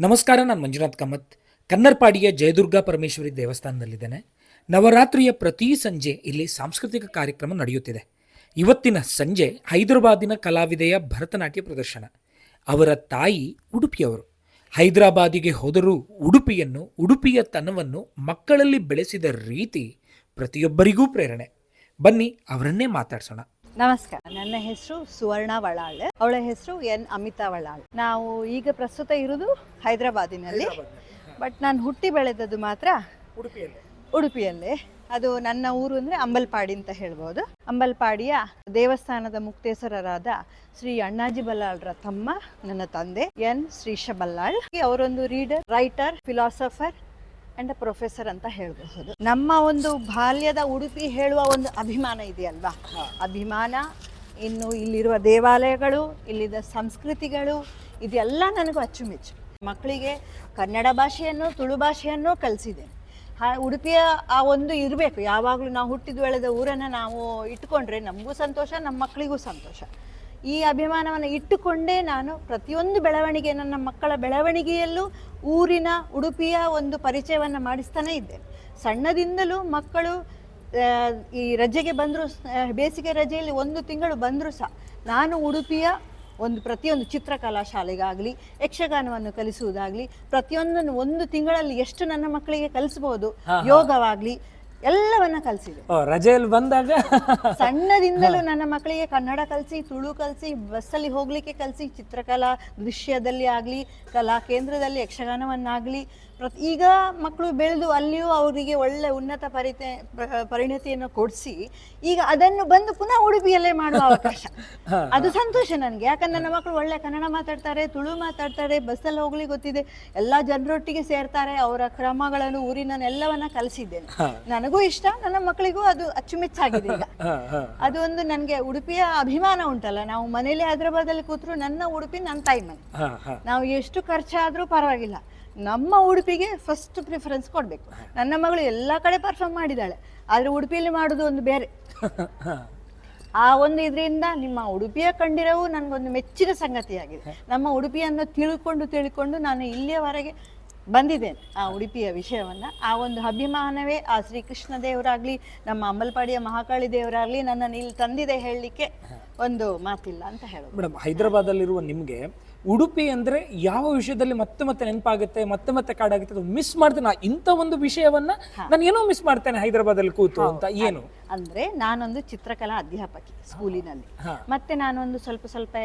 ನಮಸ್ಕಾರ, ನಾನು ಮಂಜುನಾಥ್ ಕಾಮತ್. ಕನ್ನರ್ಪಾಡಿಯ ಜಯದುರ್ಗಾ ಪರಮೇಶ್ವರಿ ದೇವಸ್ಥಾನದಲ್ಲಿದ್ದೇನೆ. ನವರಾತ್ರಿಯ ಪ್ರತಿ ಸಂಜೆ ಇಲ್ಲಿ ಸಾಂಸ್ಕೃತಿಕ ಕಾರ್ಯಕ್ರಮ ನಡೆಯುತ್ತಿದೆ. ಇವತ್ತಿನ ಸಂಜೆ ಹೈದರಾಬಾದಿನ ಕಲಾವಿದೆಯ ಭರತನಾಟ್ಯ ಪ್ರದರ್ಶನ. ಅವರ ತಾಯಿ ಉಡುಪಿಯವರು. ಹೈದರಾಬಾದಿಗೆ ಹೋದರೂ ಉಡುಪಿಯನ್ನು, ಉಡುಪಿಯ ತನವನ್ನು ಮಕ್ಕಳಲ್ಲಿ ಬೆಳೆಸಿದ ರೀತಿ ಪ್ರತಿಯೊಬ್ಬರಿಗೂ ಪ್ರೇರಣೆ. ಬನ್ನಿ ಅವರನ್ನೇ ಮಾತಾಡ್ಸೋಣ. ನಮಸ್ಕಾರ. ನನ್ನ ಹೆಸರು ಸುವರ್ಣ ವಳಾಳ್. ಅವಳ ಹೆಸರು ಎನ್ ಅಮಿತಾ ವಳಾಳ್. ನಾವು ಈಗ ಪ್ರಸ್ತುತ ಇರುವುದು ಹೈದರಾಬಾದಿನಲ್ಲಿ. ಬಟ್ ನಾನು ಹುಟ್ಟಿ ಬೆಳೆದದ್ದು ಮಾತ್ರ ಉಡುಪಿಯಲ್ಲೇ. ಉಡುಪಿಯಲ್ಲೇ. ಅದು ನನ್ನ ಊರು ಅಂದರೆ ಅಂಬಲ್ಪಾಡಿ ಅಂತ ಹೇಳ್ಬೋದು. ಅಂಬಲ್ಪಾಡಿಯ ದೇವಸ್ಥಾನದ ಮುಕ್ತೇಶ್ವರರಾದ ಶ್ರೀ ಅಣ್ಣಾಜಿ ಬಲ್ಲಾಳ್ರ ತಮ್ಮ ನನ್ನ ತಂದೆ ಎನ್ ಶ್ರೀಶ ಬಲ್ಲಾಳ್ ಅವರೊಂದು reader writer philosopher and professor ಅಂತ ಹೇಳಬಹುದು. ನಮ್ಮ ಒಂದು ಬಾಲ್ಯದ ಉಡುಪಿ ಹೇಳುವ ಒಂದು ಅಭಿಮಾನ ಇದೆಯಲ್ವಾ? ಅಭಿಮಾನ ಇನ್ನು ಇಲ್ಲಿರುವ ದೇವಾಲಯಗಳು ಇಲ್ಲಿದ ಸಂಸ್ಕೃತಿಗಳು ಇದೆಲ್ಲ ನನಗೂ ಅಚ್ಚುಮೆಚ್ಚು. ಮಕ್ಕಳಿಗೆ ಕನ್ನಡ ಭಾಷೆಯನ್ನು ತುಳು ಭಾಷೆಯನ್ನು ಕಲಿಸಿದೆ. ಹಾ ಉಡುಪಿಯ ಆ ಒಂದು ಇರಬೇಕು. ಯಾವಾಗಲೂ ನಾವು ಹುಟ್ಟಿದ ಬೆಳೆದ ಊರನ್ನು ನಾವು ಇಟ್ಕೊಂಡ್ರೆ ನಮಗೂ ಸಂತೋಷ ನಮ್ಮ ಮಕ್ಕಳಿಗೂ ಸಂತೋಷ. ಈ ಅಭಿಮಾನವನ್ನು ಇಟ್ಟುಕೊಂಡೇ ನಾನು ಪ್ರತಿಯೊಂದು ಬೆಳವಣಿಗೆ ನನ್ನ ಮಕ್ಕಳ ಬೆಳವಣಿಗೆಯಲ್ಲೂ ಊರಿನ ಉಡುಪಿಯ ಒಂದು ಪರಿಚಯವನ್ನು ಮಾಡಿಸ್ತಾನೇ ಇದ್ದೇನೆ ಸಣ್ಣದಿಂದಲೂ ಮಕ್ಕಳು ಈ ರಜೆಗೆ ಬಂದರೂ ಬೇಸಿಗೆ ರಜೆಯಲ್ಲಿ ಒಂದು ತಿಂಗಳು ಬಂದರೂ ಸಹ ನಾನು ಉಡುಪಿಯ ಒಂದು ಪ್ರತಿಯೊಂದು ಚಿತ್ರಕಲಾ ಶಾಲೆಗಾಗಲಿ ಯಕ್ಷಗಾನವನ್ನು ಕಲಿಸುವುದಾಗಲಿ ಪ್ರತಿಯೊಂದನ್ನು ಒಂದು ತಿಂಗಳಲ್ಲಿ ಎಷ್ಟು ನನ್ನ ಮಕ್ಕಳಿಗೆ ಕಲಿಸ್ಬೋದು ಯೋಗವಾಗಲಿ ಎಲ್ಲವನ್ನ ಕಲಿಸಿದೆ. ರಜೆಯಲ್ಲಿ ಬಂದಾಗ ಸಣ್ಣದಿಂದಲೂ ನನ್ನ ಮಕ್ಕಳಿಗೆ ಕನ್ನಡ ಕಲಿಸಿ ತುಳು ಕಲಿಸಿ ಬಸ್ಸಲ್ಲಿ ಹೋಗ್ಲಿಕ್ಕೆ ಕಲಿಸಿ ಚಿತ್ರಕಲಾ ದೃಶ್ಯದಲ್ಲಿ ಆಗಲಿ ಕಲಾ ಕೇಂದ್ರದಲ್ಲಿ ಯಕ್ಷಗಾನವನ್ನಾಗಲಿ ಪ್ರತಿ ಈಗ ಮಕ್ಕಳು ಬೆಳೆದು ಅಲ್ಲಿಯೂ ಅವರಿಗೆ ಒಳ್ಳೆ ಉನ್ನತ ಪರಿತೆ ಪರಿಣತಿಯನ್ನು ಕೊಡಿಸಿ ಈಗ ಅದನ್ನು ಬಂದು ಪುನಃ ಉಡುಪಿಯಲ್ಲೇ ಮಾಡುವ ಅವಕಾಶ. ಅದು ಸಂತೋಷ ನನಗೆ. ಯಾಕಂದ್ರೆ ನನ್ನ ಮಕ್ಕಳು ಒಳ್ಳೆ ಕನ್ನಡ ಮಾತಾಡ್ತಾರೆ ತುಳು ಮಾತಾಡ್ತಾರೆ ಬಸ್ಸಲ್ಲಿ ಹೋಗ್ಲಿಕ್ಕೆ ಗೊತ್ತಿದೆ. ಎಲ್ಲ ಜನರೊಟ್ಟಿಗೆ ಸೇರ್ತಾರೆ ಅವರ ಕ್ರಮಗಳನ್ನು ಊರಿನ ಎಲ್ಲವನ್ನ ಕಲಿಸಿದ್ದೇನೆ. ನನಗೂ ಇಷ್ಟ ನನ್ನ ಮಕ್ಕಳಿಗೂ ಅದು ಅಚ್ಚುಮೆಚ್ಚಾಗಿದೆ ಈಗ. ಅದು ಒಂದು ನನಗೆ ಉಡುಪಿಯ ಅಭಿಮಾನ ಉಂಟಲ್ಲ ನಾವು ಮನೇಲಿ ಹೈದರಾಬಾದಲ್ಲಿ ಕೂತ್ರು ನನ್ನ ಉಡುಪಿ ನನ್ನ ತಾಯಿ ಮನೆ. ನಾವು ಎಷ್ಟು ಖರ್ಚಾದ್ರೂ ಪರವಾಗಿಲ್ಲ ನಮ್ಮ ಉಡುಪಿಗೆ ಫಸ್ಟ್ ಪ್ರಿಫರೆನ್ಸ್ ಕೊಡಬೇಕು. ನನ್ನ ಮಗಳು ಎಲ್ಲ ಕಡೆ ಪರ್ಫಾರ್ಮ್ ಮಾಡಿದ್ದಾಳೆ ಆದರೆ ಉಡುಪಿಯಲ್ಲಿ ಮಾಡೋದು ಒಂದು ಬೇರೆ. ಆ ಒಂದು ಇದರಿಂದ ನಿಮ್ಮ ಉಡುಪಿಯ ಕಂಡಿರವು ನನಗೊಂದು ಮೆಚ್ಚಿನ ಸಂಗತಿಯಾಗಿದೆ. ನಮ್ಮ ಉಡುಪಿಯನ್ನು ತಿಳ್ಕೊಂಡು ತಿಳ್ಕೊಂಡು ನಾನು ಇಲ್ಲಿಯವರೆಗೆ ಬಂದಿದ್ದೇನೆ ಆ ಉಡುಪಿಯ ವಿಷಯವನ್ನು. ಆ ಒಂದು ಅಭಿಮಾನವೇ ಆ ಶ್ರೀಕೃಷ್ಣ ದೇವರಾಗಲಿ ನಮ್ಮ ಅಂಬಲ್ಪಾಡಿಯ ಮಹಾಕಾಳಿ ದೇವರಾಗಲಿ ನನ್ನನ್ನು ಇಲ್ಲಿ ತಂದಿದೆ ಹೇಳಲಿಕ್ಕೆ ಒಂದು ಮಾತಿಲ್ಲ ಅಂತ ಹೇಳೋದು. ಮೇಡಮ್ ಹೈದರಾಬಾದಲ್ಲಿರುವ ನಿಮಗೆ ಉಡುಪಿ ಅಂದ್ರೆ ಯಾವ ವಿಷಯದಲ್ಲಿ ಮತ್ತೆ ಮತ್ತೆ ನೆನಪಾಗುತ್ತೆ ಮತ್ತೆ ಮತ್ತೆ ಕಾಡಾಗುತ್ತೆ ಮಿಸ್ ಮಾಡ್ತೇನೆ. ನಾ ಇಂಥ ಒಂದು ವಿಷಯವನ್ನ ನಾನು ಏನೋ ಮಿಸ್ ಮಾಡ್ತೇನೆ ಹೈದರಾಬಾದಲ್ಲಿ ಕೂತು ಅಂತ ಏನು? ಅಂದ್ರೆ ನಾನೊಂದು ಚಿತ್ರಕಲಾ ಅಧ್ಯಾಪಕಿ ಸ್ಕೂಲಿನಲ್ಲಿ. ಮತ್ತೆ ನಾನೊಂದು ಸ್ವಲ್ಪ ಸ್ವಲ್ಪ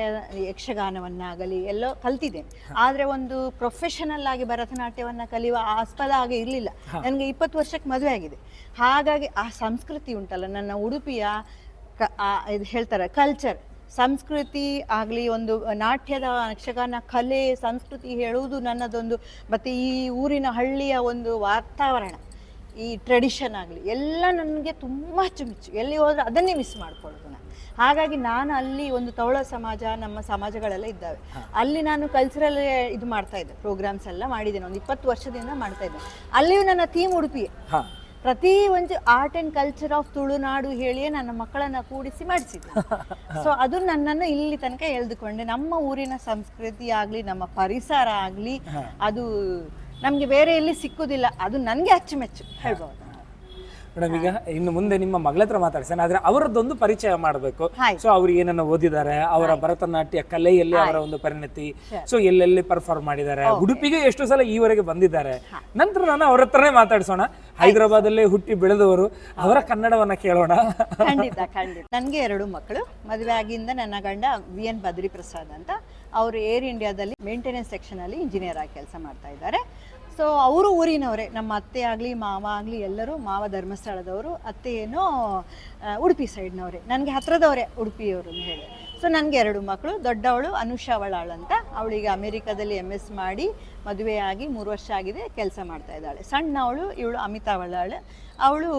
ಯಕ್ಷಗಾನವನ್ನಾಗಲಿ ಎಲ್ಲೋ ಕಲ್ತಿದ್ದೇನೆ. ಆದ್ರೆ ಒಂದು ಪ್ರೊಫೆಷನಲ್ ಆಗಿ ಭರತನಾಟ್ಯವನ್ನ ಕಲಿಯುವ ಆಸ್ಪದ ಹಾಗೆ ಇರಲಿಲ್ಲ. ನನಗೆ ಇಪ್ಪತ್ತು ವರ್ಷಕ್ಕೆ ಮದುವೆ ಆಗಿದೆ. ಹಾಗಾಗಿ ಆ ಸಂಸ್ಕೃತಿ ಉಂಟಲ್ಲ ನನ್ನ ಉಡುಪಿಯ ಇದು ಹೇಳ್ತಾರೆ ಕಲ್ಚರ್ ಸಂಸ್ಕೃತಿ ಆಗಲಿ ಒಂದು ನಾಟ್ಯದ ಯಕ್ಷಗಾನ ಕಲೆ ಸಂಸ್ಕೃತಿ ಹೇಳುವುದು ನನ್ನದೊಂದು ಮತ್ತು ಈ ಊರಿನ ಹಳ್ಳಿಯ ಒಂದು ವಾತಾವರಣ. ಈ ಟ್ರೆಡಿಷನ್ ಆಗಲಿ ಎಲ್ಲ ನನಗೆ ತುಂಬ ಅಚ್ಚುಮೆಚ್ಚು ಎಲ್ಲಿ ಹೋದ್ರೆ ಅದನ್ನೇ ಮಿಸ್ ಮಾಡ್ಕೊಳ್ಳೋದು ನಾನು ಹಾಗಾಗಿ ನಾನು ಅಲ್ಲಿ ಒಂದು ತೌಳ ಸಮಾಜ ನಮ್ಮ ಸಮಾಜಗಳೆಲ್ಲ ಇದ್ದಾವೆ. ಅಲ್ಲಿ ನಾನು ಕಲ್ಚರಲ್ ಇದು ಮಾಡ್ತಾ ಇದ್ದೆ ಪ್ರೋಗ್ರಾಮ್ಸ್ ಎಲ್ಲ ಮಾಡಿದ್ದೇನೆ. ಒಂದು ಇಪ್ಪತ್ತು ವರ್ಷದಿಂದ ಮಾಡ್ತಾ ಇದ್ದೆ. ಅಲ್ಲಿಯೂ ನನ್ನ ಥೀಮ್ ಉಡುಪಿ. ಪ್ರತಿ ಒಂದು art and culture of Tulunadu ಹೇಳಿಯೇ ನನ್ನ ಮಕ್ಕಳನ್ನ ಕೂಡಿಸಿ ಮಾಡಿಸಿದ್ದೆ. ಸೊ ಅದು ನನ್ನನ್ನು ಇಲ್ಲಿ ತನಕ ಎಳೆದುಕೊಂಡೆ. ನಮ್ಮ ಊರಿನ ಸಂಸ್ಕೃತಿ ಆಗಲಿ ನಮ್ಮ ಪರಿಸರ ಆಗಲಿ ಅದು ನಮಗೆ ಬೇರೆ ಎಲ್ಲಿ ಸಿಕ್ಕುದಿಲ್ಲ. ಅದು ನನಗೆ ಅಚ್ಚುಮೆಚ್ಚು. ಹೇಳ್ಬೋದು ಮೇಡಮ್ ಈಗ ಇನ್ನು ಮುಂದೆ ನಿಮ್ಮ ಮಗಳ ಹತ್ರ ಮಾತಾಡ್ಸೇನೆ ಆದ್ರೆ ಅವರದ್ದೊಂದು ಪರಿಚಯ ಮಾಡಬೇಕು. ಸೊ ಅವ್ರು ಏನನ್ನ ಓದಿದ್ದಾರೆ ಅವರ ಭರತನಾಟ್ಯ ಕಲೆಯಲ್ಲಿ ಅವರ ಒಂದು ಪರಿಣತಿ. ಸೊ ಎಲ್ಲೆಲ್ಲಿ ಪರ್ಫಾರ್ಮ್ ಮಾಡಿದ್ದಾರೆ? ಉಡುಪಿಗೆ ಎಷ್ಟು ಸಲ ಈವರೆಗೆ ಬಂದಿದ್ದಾರೆ? ನಂತರ ನಾನು ಅವ್ರ ಹತ್ರನೇ ಮಾತಾಡ್ಸೋಣ. ಹೈದರಾಬಾದಲ್ಲೇ ಹುಟ್ಟಿ ಬೆಳೆದವರು. ಅವರ ಕನ್ನಡವನ್ನ ಕೇಳೋಣ. ಖಂಡಿತ ಖಂಡಿತ. ನನಗೆ ಎರಡು ಮಕ್ಕಳು ಮದುವೆ ಆಗಿಂದ ನನ್ನ ಗಂಡ ವಿ ಎನ್ ಬದ್ರಿ ಪ್ರಸಾದ್ ಅಂತ. ಅವರು ಏರ್ ಇಂಡಿಯಾದಲ್ಲಿ ಮೇಂಟೆನೆನ್ಸ್ ಸೆಕ್ಷನ್ ಅಲ್ಲಿ ಇಂಜಿನಿಯರ್ ಆಗಿ ಕೆಲಸ ಮಾಡ್ತಾ ಇದ್ದಾರೆ. ಸೊ ಅವರು ಊರಿನವರೇ. ನಮ್ಮ ಅತ್ತೆ ಆಗಲಿ, ಮಾವ ಆಗಲಿ, ಎಲ್ಲರೂ ಮಾವ ಧರ್ಮಸ್ಥಳದವರು, ಅತ್ತೆ ಏನೋ ಉಡುಪಿ ಸೈಡ್ನವರೇ. ನನಗೆ ಹತ್ರದವರೇ ಉಡುಪಿಯವರು ಅಂತ ಹೇಳಿ. ಸೊ ನನಗೆ ಎರಡು ಮಕ್ಕಳು, ದೊಡ್ಡವಳು, ಅನುಷಾ ಅಂತ. ಅವಳಿಗೆ ಅಮೆರಿಕದಲ್ಲಿ ಎಂ ಎಸ್ ಮಾಡಿ ಮದುವೆಯಾಗಿ ಮೂರು ವರ್ಷ ಆಗಿದೆ, ಕೆಲಸ ಮಾಡ್ತಾ ಇದ್ದಾಳೆ. ಸಣ್ಣವಳು ಇವಳು ಅಮಿತಾ ವಳಾಳ್ ಅವಳು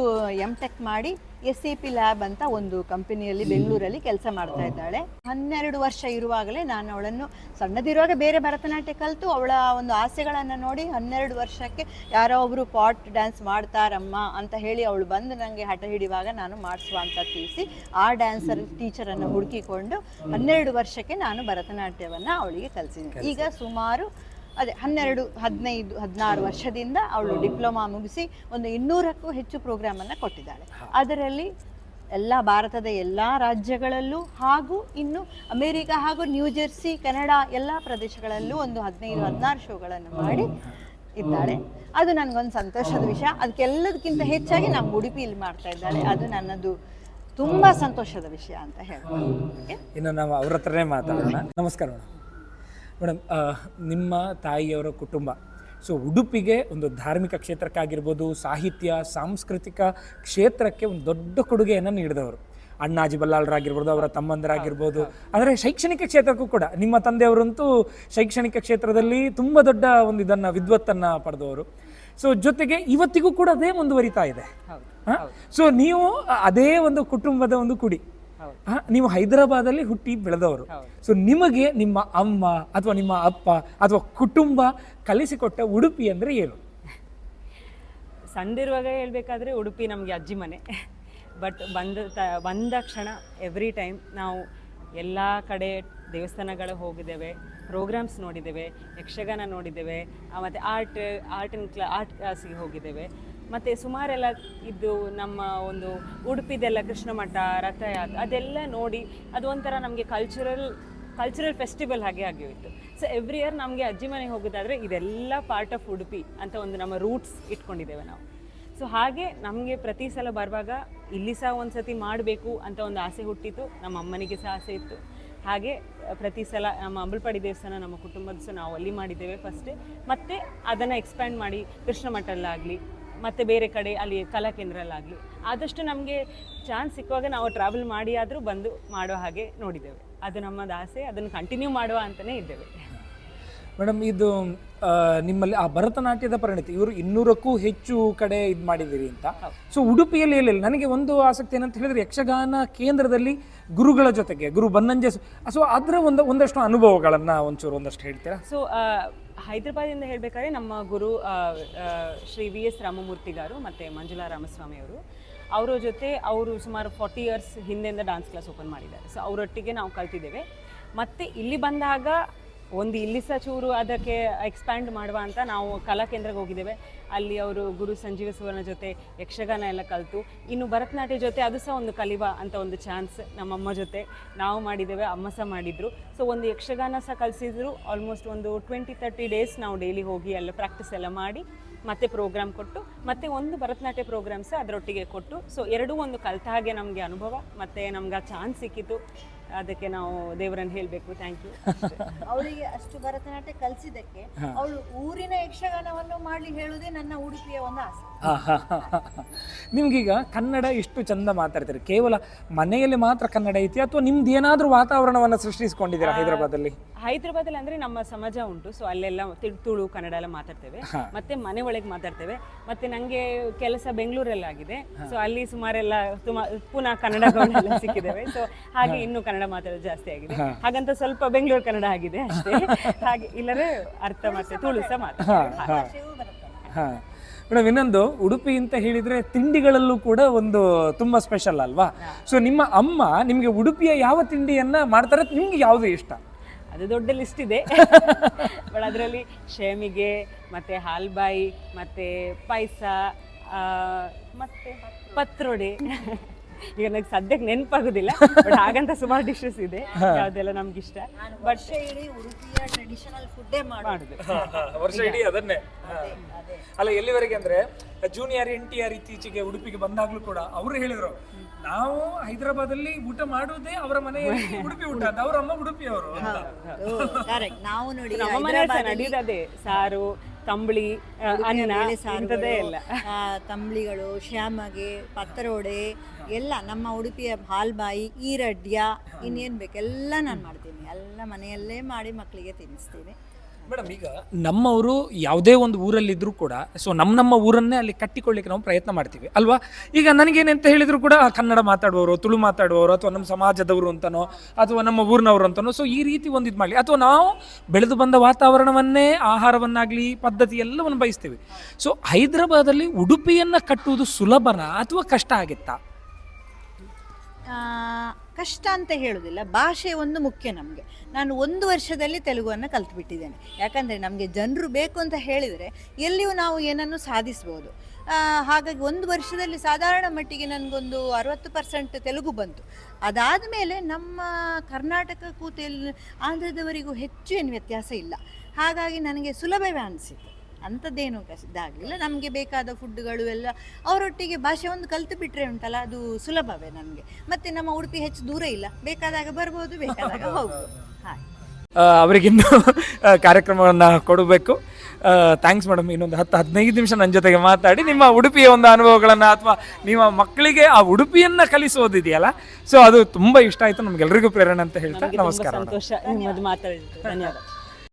ಎಂ ಟೆಕ್ ಮಾಡಿ ಎಸ್ ಸಿ ಪಿ ಲ್ಯಾಬ್ ಅಂತ ಒಂದು ಕಂಪನಿಯಲ್ಲಿ ಬೆಂಗಳೂರಲ್ಲಿ ಕೆಲಸ ಮಾಡ್ತಾ ಇದ್ದಾಳೆ. ಹನ್ನೆರಡು ವರ್ಷ ಇರುವಾಗಲೇ ನಾನು ಅವಳನ್ನು ಸಣ್ಣದಿರುವಾಗ ಬೇರೆ ಭರತನಾಟ್ಯ ಕಲಿತು, ಅವಳ ಒಂದು ಆಸೆಗಳನ್ನು ನೋಡಿ ಹನ್ನೆರಡು ವರ್ಷಕ್ಕೆ ಯಾರೋ ಒಬ್ಬರು ಪಾಟ್ ಡ್ಯಾನ್ಸ್ ಮಾಡ್ತಾರಮ್ಮ ಅಂತ ಹೇಳಿ ಅವಳು ಬಂದು ನನಗೆ ಹಠ ಹಿಡಿಯುವಾಗ ನಾನು ಮಾಡಿಸುವ ಅಂತ ತಿಳಿಸಿ ಆ ಡ್ಯಾನ್ಸರ್ ಟೀಚರನ್ನು ಹುಡುಕಿಕೊಂಡು ಹನ್ನೆರಡು ವರ್ಷಕ್ಕೆ ನಾನು ಭರತನಾಟ್ಯವನ್ನು ಅವಳಿಗೆ ಕಲಿಸಿದ್ದೀನಿ ಈಗ ಸುಮಾರು ಅದೇ ಹನ್ನೆರಡು ಹದಿನೈದು ಹದಿನಾರು ವರ್ಷದಿಂದ ಅವಳು ಡಿಪ್ಲೊಮಾ ಮುಗಿಸಿ ಒಂದು ಇನ್ನೂರಕ್ಕೂ ಹೆಚ್ಚು ಪ್ರೋಗ್ರಾಮನ್ನು ಕೊಟ್ಟಿದ್ದಾಳೆ. ಅದರಲ್ಲಿ ಎಲ್ಲ ಭಾರತದ ಎಲ್ಲ ರಾಜ್ಯಗಳಲ್ಲೂ ಹಾಗೂ ಇನ್ನು ಅಮೇರಿಕಾ ಹಾಗೂ ನ್ಯೂ ಜೆರ್ಸಿ ಕೆನಡಾ ಎಲ್ಲ ಪ್ರದೇಶಗಳಲ್ಲೂ ಒಂದು ಹದಿನೈದು ಹದಿನಾರು ಶೋಗಳನ್ನು ಮಾಡಿ ಇದ್ದಾಳೆ. ಅದು ನನಗೊಂದು ಸಂತೋಷದ ವಿಷಯ. ಅದಕ್ಕೆಲ್ಲದಕ್ಕಿಂತ ಹೆಚ್ಚಾಗಿ ನಮ್ಮ ಉಡುಪಿಯಲ್ಲಿ ಮಾಡ್ತಾ ಇದ್ದಾಳೆ. ಅದು ನನ್ನದು ತುಂಬಾ ಸಂತೋಷದ ವಿಷಯ ಅಂತ ಹೇಳ್ಬೋದು? ಇನ್ನು ನಾವು ಅವ್ರ ಹತ್ರನೇ ಮಾತಾಡೋಣ. ನಮಸ್ಕಾರ ಮೇಡಮ್ ನಿಮ್ಮ ತಾಯಿಯವರ ಕುಟುಂಬ. ಸೊ ಉಡುಪಿಗೆ ಒಂದು ಧಾರ್ಮಿಕ ಕ್ಷೇತ್ರಕ್ಕಾಗಿರ್ಬೋದು ಸಾಹಿತ್ಯ ಸಾಂಸ್ಕೃತಿಕ ಕ್ಷೇತ್ರಕ್ಕೆ ಒಂದು ದೊಡ್ಡ ಕೊಡುಗೆಯನ್ನು ನೀಡಿದವರು. ಅಣ್ಣಾಜಿ ಬಲ್ಲಾಳರಾಗಿರ್ಬೋದು ಅವರ ತಮ್ಮಂದರಾಗಿರ್ಬೋದು ಆದರೆ ಶೈಕ್ಷಣಿಕ ಕ್ಷೇತ್ರಕ್ಕೂ ಕೂಡ ನಿಮ್ಮ ತಂದೆಯವರಂತೂ ಶೈಕ್ಷಣಿಕ ಕ್ಷೇತ್ರದಲ್ಲಿ ತುಂಬ ದೊಡ್ಡ ಒಂದು ಇದನ್ನು ವಿದ್ವತ್ತನ್ನು ಪಡೆದವರು. ಸೊ ಜೊತೆಗೆ ಇವತ್ತಿಗೂ ಕೂಡ ಅದೇ ಮುಂದುವರಿತಾ ಇದೆ. ಸೊ ನೀವು ಅದೇ ಒಂದು ಕುಟುಂಬದ ಒಂದು ಕುಡಿ. ನೀವು ಹೈದರಾಬಾದಲ್ಲಿ ಹುಟ್ಟಿ ಬೆಳೆದವರು. ಸೊ ನಿಮಗೆ ನಿಮ್ಮ ಅಮ್ಮ ಅಥವಾ ನಿಮ್ಮ ಅಪ್ಪ ಅಥವಾ ಕುಟುಂಬ ಕಲಿಸಿಕೊಟ್ಟ ಉಡುಪಿ ಅಂದ್ರೆ ಏನು? ಸಣ್ಣದಿರುವಾಗ ಹೇಳ್ಬೇಕಾದ್ರೆ ಉಡುಪಿ ನಮಗೆ ಅಜ್ಜಿ ಮನೆ. ಬಟ್ ಬಂದ ತ ಬಂದ ಕ್ಷಣ ಎವ್ರಿ ಟೈಮ್ ನಾವು ಎಲ್ಲ ಕಡೆ ದೇವಸ್ಥಾನಗಳು ಹೋಗಿದ್ದೇವೆ ಪ್ರೋಗ್ರಾಮ್ಸ್ ನೋಡಿದ್ದೇವೆ ಯಕ್ಷಗಾನ ನೋಡಿದ್ದೇವೆ ಮತ್ತು ಆರ್ಟ್ ಆರ್ಟ್ ಇನ್ ಕ್ಲಾ ಆರ್ಟ್ ಕ್ಲಾಸಿಗೆ ಹೋಗಿದ್ದೇವೆ. ಮತ್ತು ಸುಮಾರೆಲ್ಲ ಇದು ನಮ್ಮ ಒಂದು ಉಡುಪಿದೆಲ್ಲ ಕೃಷ್ಣ ಮಠ ರಥಯಾತ್ರೆ ಅದೆಲ್ಲ ನೋಡಿ ಅದು ಒಂಥರ ನಮಗೆ ಕಲ್ಚರಲ್ ಕಲ್ಚರಲ್ ಫೆಸ್ಟಿವಲ್ ಹಾಗೆ ಆಗಿತ್ತು ಸೊ ಎವ್ರಿ ಇಯರ್ ನಮಗೆ ಅಜ್ಜಿ ಮನೆಗೆ ಹೋಗೋದಾದರೆ ಇದೆಲ್ಲ ಪಾರ್ಟ್ ಆಫ್ ಉಡುಪಿ ಅಂತ ಒಂದು ನಮ್ಮ ರೂಟ್ಸ್ ಇಟ್ಕೊಂಡಿದ್ದೇವೆ ನಾವು. ಸೊ ಹಾಗೆ ನಮಗೆ ಪ್ರತಿ ಸಲ ಬರುವಾಗ ಇಲ್ಲಿ ಸಹ ಒಂದು ಸತಿ ಮಾಡಬೇಕು ಅಂತ ಒಂದು ಆಸೆ ಹುಟ್ಟಿತು ನಮ್ಮ ಅಮ್ಮನಿಗೆ ಸಹ ಆಸೆ ಇತ್ತು. ಹಾಗೆ ಪ್ರತಿ ಸಲ ನಮ್ಮ ಅಂಬಲ್ಪಾಡಿ ದೇವಸ್ಥಾನ ನಮ್ಮ ಕುಟುಂಬದ ಸಹ ನಾವು ಅಲ್ಲಿ ಮಾಡಿದ್ದೇವೆ ಫಸ್ಟೇ ಮತ್ತು ಅದನ್ನು ಎಕ್ಸ್ಪ್ಯಾಂಡ್ ಮಾಡಿ ಕೃಷ್ಣ ಮಠಲ್ಲಾಗಲಿ ಮತ್ತು ಬೇರೆ ಕಡೆ ಅಲ್ಲಿ ಕಲಾ ಕೇಂದ್ರಲ್ಲಾಗಲಿ. ಆದಷ್ಟು ನಮಗೆ ಚಾನ್ಸ್ ಸಿಕ್ಕುವಾಗ ನಾವು ಟ್ರಾವೆಲ್ ಮಾಡಿ ಆದರೂ ಬಂದು ಮಾಡೋ ಹಾಗೆ ನೋಡಿದ್ದೇವೆ. ಅದು ನಮ್ಮದು ಆಸೆ ಅದನ್ನು ಕಂಟಿನ್ಯೂ ಮಾಡುವ ಅಂತಲೇ ಇದ್ದೇವೆ. ಮೇಡಮ್ ಇದು ನಿಮ್ಮಲ್ಲಿ ಆ ಭರತನಾಟ್ಯದ ಪರಿಣತಿ ಇವರು ಇನ್ನೂರಕ್ಕೂ ಹೆಚ್ಚು ಕಡೆ ಇದು ಮಾಡಿದ್ದೀರಿ ಅಂತ. ಸೊ ಉಡುಪಿಯಲ್ಲಿ ಎಲ್ಲಿಲ್ಲ ನನಗೆ ಒಂದು ಆಸಕ್ತಿ ಏನಂತ ಹೇಳಿದ್ರೆ ಯಕ್ಷಗಾನ ಕೇಂದ್ರದಲ್ಲಿ ಗುರುಗಳ ಜೊತೆಗೆ ಗುರು ಬನ್ನಂಜೆ ಸೊ ಅದರ ಒಂದು ಒಂದಷ್ಟು ಅನುಭವಗಳನ್ನು ಒಂಚೂರು ಒಂದಷ್ಟು ಹೇಳ್ತೀರಾ? ಸೊ ಹೈದರಾಬಾದಿಂದ ಹೇಳಬೇಕಾದ್ರೆ ನಮ್ಮ ಗುರು ಶ್ರೀ ವಿ ಎಸ್ ರಾಮಮೂರ್ತಿಗಾರು ಮತ್ತು ಮಂಜುಳಾ ರಾಮಸ್ವಾಮಿ ಅವರು. ಅವರ ಜೊತೆ ಅವರು ಸುಮಾರು ಫಾರ್ಟಿ ಇಯರ್ಸ್ ಹಿಂದೆಯಿಂದ ಡಾನ್ಸ್ ಕ್ಲಾಸ್ ಓಪನ್ ಮಾಡಿದ್ದಾರೆ. ಸೊ ಅವರೊಟ್ಟಿಗೆ ನಾವು ಕಲ್ತಿದ್ದೇವೆ. ಮತ್ತು ಇಲ್ಲಿ ಬಂದಾಗ ಒಂದು ಇಲ್ಲಿ ಸಹ ಚೂರು ಅದಕ್ಕೆ ಎಕ್ಸ್ಪ್ಯಾಂಡ್ ಮಾಡುವ ಅಂತ ನಾವು ಕಲಾ ಕೇಂದ್ರಕ್ಕೆ ಹೋಗಿದ್ದೇವೆ. ಅಲ್ಲಿ ಅವರು ಗುರು ಸಂಜೀವ ಸುವರ್ಣ ಜೊತೆ ಯಕ್ಷಗಾನ ಎಲ್ಲ ಕಲಿತು. ಇನ್ನು ಭರತನಾಟ್ಯ ಜೊತೆ ಅದು ಸಹ ಒಂದು ಕಲಿವ ಅಂತ ಒಂದು ಚಾನ್ಸ್ ನಮ್ಮಮ್ಮ ಜೊತೆ ನಾವು ಮಾಡಿದ್ದೇವೆ, ಅಮ್ಮ ಸಹ ಮಾಡಿದರು. ಸೊ ಒಂದು ಯಕ್ಷಗಾನ ಸಹ ಕಲಿಸಿದ್ರು. ಆಲ್ಮೋಸ್ಟ್ ಒಂದು ಟ್ವೆಂಟಿ ತರ್ಟಿ ಡೇಸ್ ನಾವು ಡೈಲಿ ಹೋಗಿ ಎಲ್ಲ ಪ್ರಾಕ್ಟೀಸ್ ಎಲ್ಲ ಮಾಡಿ, ಮತ್ತೆ ಪ್ರೋಗ್ರಾಮ್ ಕೊಟ್ಟು, ಮತ್ತೆ ಒಂದು ಭರತನಾಟ್ಯ ಪ್ರೋಗ್ರಾಮ್ ಸಹ ಅದರೊಟ್ಟಿಗೆ ಕೊಟ್ಟು ಸೊ ಎರಡೂ ಒಂದು ಕಲಿತ ಹಾಗೆ ನಮಗೆ ಅನುಭವ, ಮತ್ತು ನಮ್ಗೆ ಆ ಚಾನ್ಸ್ ಸಿಕ್ಕಿತು. ಅದಕ್ಕೆ ನಾವು ದೇವರನ್ನು ಹೇಳಬೇಕು ಥ್ಯಾಂಕ್ ಯು ಅವಳಿಗೆ ಅಷ್ಟು ಭರತನಾಟ್ಯ ಕಲಿಸಿದ್ದಕ್ಕೆ ಅವಳು ಊರಿನ ಯಕ್ಷಗಾನವನ್ನು ಮಾಡಲಿ ಹೇಳುವುದೇ ನನ್ನ ಉಡುಪಿಯ ಒಂದು ಆಸೆ. ನಿಮ್ಗೀಗ ಕನ್ನಡ ಇಷ್ಟು ಚಂದ ಮಾತಾಡ್ತೀರಿ. ಕೇವಲ ಮನೆಯಲ್ಲಿ ಮಾತ್ರ ಕನ್ನಡ ಐತಿ ಅಥವಾ ನಿಮ್ದು ಏನಾದರೂ ವಾತಾವರಣವನ್ನು ಸೃಷ್ಟಿಸಿಕೊಂಡಿದ್ದೀರಾ ಹೈದರಾಬಾದಲ್ಲಿ? ಹೈದರಾಬಾದಲ್ಲಿ ಅಂದ್ರೆ ನಮ್ಮ ಸಮಾಜ ಉಂಟು ಸೊ ಅಲ್ಲೆಲ್ಲ ತುಳು ಕನ್ನಡ ಎಲ್ಲ ಮಾತಾಡ್ತೇವೆ. ಮತ್ತೆ ಮನೆ ಒಳಗೆ ಮಾತಾಡ್ತೇವೆ. ಮತ್ತೆ ನಂಗೆ ಕೆಲಸ ಬೆಂಗಳೂರಲ್ಲಾಗಿದೆ ಸೊ ಅಲ್ಲಿ ಸುಮಾರೆಲ್ಲ ತುಂಬಾ ಪುನಃ ಕನ್ನಡ ಸಿಕ್ಕಿದ್ದೇವೆ ಸೊ ಹಾಗೆ ಇನ್ನು ಕನ್ನಡ ಮಾತಾಡೋದು ಜಾಸ್ತಿ ಆಗಿದೆ. ಹಾಗಂತ ಸ್ವಲ್ಪ ಬೆಂಗಳೂರು ಕನ್ನಡ ಆಗಿದೆ ಅಷ್ಟೇ. ಹಾಗೆ ಇಲ್ಲದ್ರೆ ಅರ್ಥ ಮತ್ತೆ ತುಳುಸ ಮಾತು ಮಾತಾಡ್ತೇವೆ. ಬರುತ್ತೆ. ಹಾಂ. ಮೇಡಮ್ ಇನ್ನೊಂದು ಉಡುಪಿ ಅಂತ ಹೇಳಿದ್ರೆ ತಿಂಡಿಗಳಲ್ಲೂ ಕೂಡ ಒಂದು ತುಂಬಾ ಸ್ಪೆಷಲ್ ಅಲ್ವಾ? ಸೊ ನಿಮ್ಮ ಅಮ್ಮ ನಿಮಗೆ ಉಡುಪಿಯ ಯಾವ ತಿಂಡಿಯನ್ನ ಮಾಡ್ತಾರೆ ನಿಮ್ಗೆ ಯಾವುದು ಇಷ್ಟ? ಅದು ದೊಡ್ಡ ಲಿಸ್ಟ್ ಇದೆ. ಬಟ್ ಅದರಲ್ಲಿ ಶೇಮಿಗೆ ಮತ್ತೆ ಹಾಲ್ಬಾಯಿ ಮತ್ತೆ ಪಾಯಸ ಮತ್ತೆ ಪತ್ರೊಡೆ. ಈಗ ನನಗೆ ಸದ್ಯಕ್ಕೆ ನೆನಪಾಗೋದಿಲ್ಲ ಬಟ್ ಹಾಗಂತ ಸುಮಾರು ಡಿಶಸ್ ಇದೆ. ಯಾವುದೆಲ್ಲ ನಮ್ಗೆ ಇಷ್ಟ ಬಟ್ ವರ್ಷ ಇಡೀ ಉಡುಪಿಯ ಟ್ರೆಡಿಷನಲ್ ಫುಡ್ಡೇ ಮಾಡೋದು. ವರ್ಷ ಇಡೀ ಅದನ್ನೇ. ಅಲ್ಲ ಎಲ್ಲಿವರೆಗೆ ಅಂದ್ರೆ ಜೂನಿಯರ್ ಎನ್ ಟಿ ಆರ್ ಇತ್ತೀಚೆಗೆ ಉಡುಪಿಗೆ ಬಂದಾಗ್ಲೂ ಕೂಡ ಅವರು ಹೇಳಿದ್ರು ನಾವು ಹೈದರಾಬಾದಲ್ಲಿ ಊಟ ಮಾಡುವುದೇ ಅವರ ಮನೆಯಲ್ಲಿ ಉಡುಪಿ ಊಟ ಅವ್ರ ಅಮ್ಮ ಉಡುಪಿ ಅವರು ಕರೆಕ್ಟ್ ನಾವು ನೋಡಿ ಸಾರು ತಂಬಳಿ ಅನ್ನ ಇಂಥದ್ದೇ ಎಲ್ಲ ಆ, ತಂಬ್ಳಿಗಳು ಶ್ಯಾಮಗೆ ಪತ್ರೊಡೆ ಎಲ್ಲ ನಮ್ಮ ಉಡುಪಿಯ ಹಾಲ್ಬಾಯಿ ಈರಡ್ಯ ಇನ್ನೇನು ಬೇಕು ಎಲ್ಲ ನಾನು ಮಾಡ್ತೀನಿ. ಎಲ್ಲ ಮನೆಯಲ್ಲೇ ಮಾಡಿ ಮಕ್ಕಳಿಗೆ ತಿನ್ನಿಸ್ತೀನಿ. ಮೇಡಮ್, ಈಗ ನಮ್ಮವರು ಯಾವುದೇ ಒಂದು ಊರಲ್ಲಿದ್ದರೂ ಕೂಡ ಸೊ ನಮ್ಮ ನಮ್ಮ ಊರನ್ನೇ ಅಲ್ಲಿ ಕಟ್ಟಿಕೊಳ್ಳಿಕ್ಕೆ ನಾವು ಪ್ರಯತ್ನ ಮಾಡ್ತೀವಿ, ಅಲ್ವಾ? ಈಗ ನನಗೇನಂತ ಹೇಳಿದ್ರು ಕೂಡ ಕನ್ನಡ ಮಾತಾಡುವವರು, ತುಳು ಮಾತಾಡುವವರು, ಅಥವಾ ನಮ್ಮ ಸಮಾಜದವರು ಅಂತನೋ, ಅಥವಾ ನಮ್ಮ ಊರಿನವರು ಅಂತನೋ ಸೊ ಈ ರೀತಿ ಒಂದು ಇದು ಮಾಡಲಿ. ಅಥವಾ ನಾವು ಬೆಳೆದು ಬಂದ ವಾತಾವರಣವನ್ನೇ, ಆಹಾರವನ್ನಾಗಲಿ, ಪದ್ಧತಿ ಎಲ್ಲವನ್ನು ಬಯಸ್ತೇವೆ. ಸೊ ಹೈದರಾಬಾದಲ್ಲಿ ಉಡುಪಿಯನ್ನು ಕಟ್ಟುವುದು ಸುಲಭನ ಅಥವಾ ಕಷ್ಟ ಆಗಿತ್ತಾ? ಕಷ್ಟ ಅಂತ ಹೇಳೋದಿಲ್ಲ. ಭಾಷೆ ಒಂದು ಮುಖ್ಯ ನಮಗೆ. ನಾನು ಒಂದು ವರ್ಷದಲ್ಲಿ ತೆಲುಗುವನ್ನು ಕಲ್ತುಬಿಟ್ಟಿದ್ದೇನೆ. ಯಾಕಂದರೆ ನಮಗೆ ಜನರು ಬೇಕು ಅಂತ ಹೇಳಿದರೆ ಎಲ್ಲಿಯೂ ನಾವು ಏನನ್ನು ಸಾಧಿಸ್ಬೋದು. ಹಾಗಾಗಿ ಒಂದು ವರ್ಷದಲ್ಲಿ ಸಾಧಾರಣ ಮಟ್ಟಿಗೆ ನನಗೊಂದು ಅರವತ್ತು ಪರ್ಸೆಂಟ್ ತೆಲುಗು ಬಂತು. ಅದಾದ ಮೇಲೆ ನಮ್ಮ ಕರ್ನಾಟಕಕ್ಕೂ ತೆಲ್ ಆಂಧ್ರದವರಿಗೂ ಹೆಚ್ಚು ಏನು ವ್ಯತ್ಯಾಸ ಇಲ್ಲ. ಹಾಗಾಗಿ ನನಗೆ ಸುಲಭವೇ ಅನಿಸಿತು ಅಂಥದ್ದೇನು ಕಷ್ಟ ಇದಾಗಲಿಲ್ಲ. ನಮಗೆ ಬೇಕಾದ ಫುಡ್ಗಳು ಎಲ್ಲ ಅವರೊಟ್ಟಿಗೆ ಭಾಷೆ ಒಂದು ಕಲ್ತು ಬಿಟ್ಟರೆ ಉಂಟಲ್ಲ ಅದು ಸುಲಭವೇ ನಮಗೆ. ಮತ್ತೆ ನಮ್ಮ ಉಡುಪಿ ಹೆಚ್ಚು ದೂರ ಇಲ್ಲ. ಬೇಕಾದಾಗ ಬರ್ಬೋದು ಬೇಕಾದಾಗ ಹೋಗ್ಬೋದು. ಹಾಗೆ. ಅವರಿಗಿನ್ನೂ ಕಾರ್ಯಕ್ರಮವನ್ನು ಕೊಡಬೇಕು. ಥ್ಯಾಂಕ್ಸ್ ಮೇಡಮ್ ಇನ್ನೊಂದು ಹತ್ತು ಹದಿನೈದು ನಿಮಿಷ ನನ್ನ ಜೊತೆಗೆ ಮಾತಾಡಿ. ನಿಮ್ಮ ಉಡುಪಿಯ ಒಂದು ಅನುಭವಗಳನ್ನು ಅಥವಾ ನಿಮ್ಮ ಮಕ್ಕಳಿಗೆ ಆ ಉಡುಪಿಯನ್ನು ಕಲಿಸೋದಿದೆಯಲ್ಲ ಸೊ ಅದು ತುಂಬ ಇಷ್ಟ ಆಯಿತು. ನಮಗೆಲ್ಲರಿಗೂ ಪ್ರೇರಣೆ ಅಂತ ಹೇಳ್ತಾ ನಮಸ್ಕಾರ ಸಂತೋಷ ಧನ್ಯವಾದ.